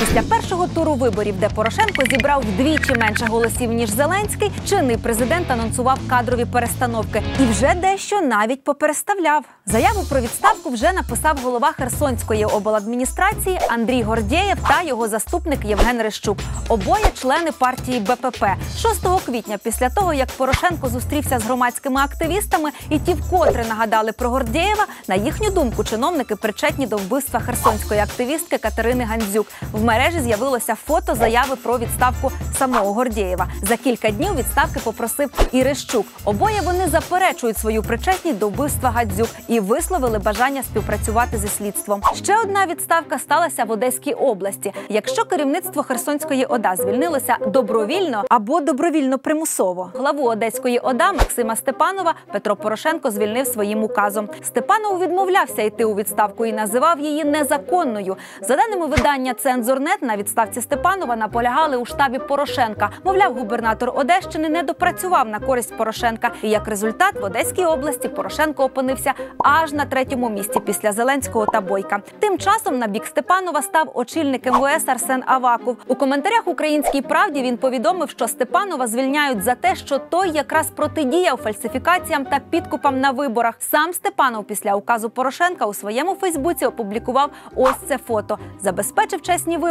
Після першого туру виборів, де Порошенко зібрав вдвічі менше голосів ніж Зеленський, чинний президент анонсував кадрові перестановки і вже дещо навіть попереставляв. Заяву про відставку вже написав голова Херсонської обладміністрації Андрій Гордєєв та його заступник Євген Рищук. Обоє члени партії БПП. 6 квітня, після того як Порошенко зустрівся з громадськими активістами, і ті вкотре нагадали про Гордєєва, на їхню думку, чиновники причетні до вбивства херсонської активістки Катерини Гандзюк. В мережі з'явилося фото заяви про відставку самого Гордєєва. За кілька днів відставки попросив і Рищук. Обоє вони заперечують свою причетність до вбивства Гадзюк і висловили бажання співпрацювати зі слідством. Ще одна відставка сталася в Одеській області. Якщо керівництво Херсонської ОДА звільнилося добровільно або добровільно примусово, главу Одеської ОДА Максима Степанова Петро Порошенко звільнив своїм указом. Степанов відмовлявся йти у відставку і називав її незаконною. За даними видання Цензорнет, на відставці Степанова наполягали у штабі Порошенка. Мовляв, губернатор Одещини не допрацював на користь Порошенка. І як результат в Одеській області Порошенко опинився аж на третьому місці після Зеленського та Бойка. Тим часом на бік Степанова став очільник МВС Арсен Аваков. У коментарях Українській правді він повідомив, що Степанова звільняють за те, що той якраз протидіяв фальсифікаціям та підкупам на виборах. Сам Степанов після указу Порошенка у своєму Фейсбуці опублікував ось це фото. Забезпечив чесні вибори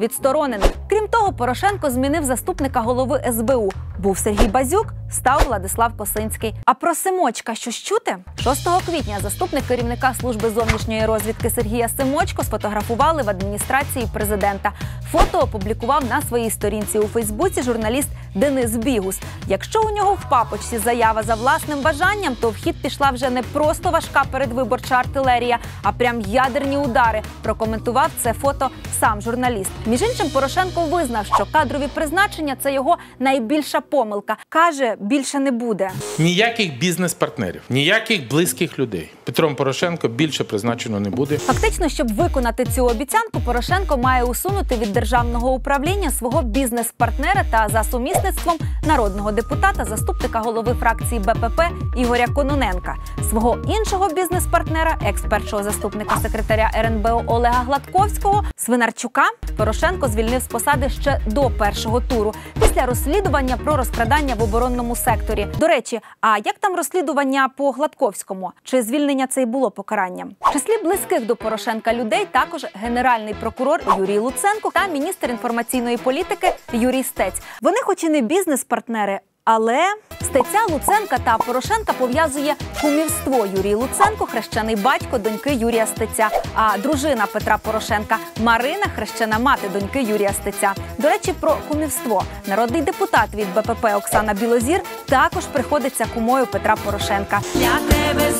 відсторонених. Крім того, Порошенко змінив заступника голови СБУ. Був Сергій Базюк, став Владислав Косинський. А про Симочка щось чути? 6 квітня заступник керівника служби зовнішньої розвідки Сергія Симочко сфотографували в адміністрації президента. Фото опублікував на своїй сторінці у Фейсбуці журналіст Денис Бігус. Якщо у нього в папочці заява за власним бажанням, то в хід пішла вже не просто важка передвиборча артилерія, а прям ядерні удари. Прокоментував це фото сам журналіст. Між іншим, Порошенко визнав, що кадрові призначення це його найбільша помилка. каже, більше не буде. Ніяких бізнес-партнерів, ніяких близьких людей. Петром Порошенко більше призначено не буде. Фактично, щоб виконати цю обіцянку, Порошенко має усунути від державного управління свого бізнес-партнера та за сумісництвом народного депутата, заступника голови фракції БПП Ігоря Кононенка. Свого іншого бізнес-партнера, екс-першого заступника секретаря РНБО Олега Гладковського, Свинарчука, Порошенко звільнив з посади ще до першого туру після розслідування про розкрадання в оборонному секторі. До речі, а як там розслідування по Гладковському? Чи звільнення це й було покаранням? В числі близьких до Порошенка людей також генеральний прокурор Юрій Луценко та міністр інформаційної політики Юрій Стець. Вони, хоч і не бізнес-партнери. Але стеця Луценка та Порошенка пов'язує кумівство Юрій Луценко, хрещений батько доньки Юрія Стеця. А дружина Петра Порошенка Марина, хрещена мати доньки Юрія Стеця. До речі, про кумівство. Народний депутат від БПП Оксана Білозір також приходиться кумою Петра Порошенка. Для тебе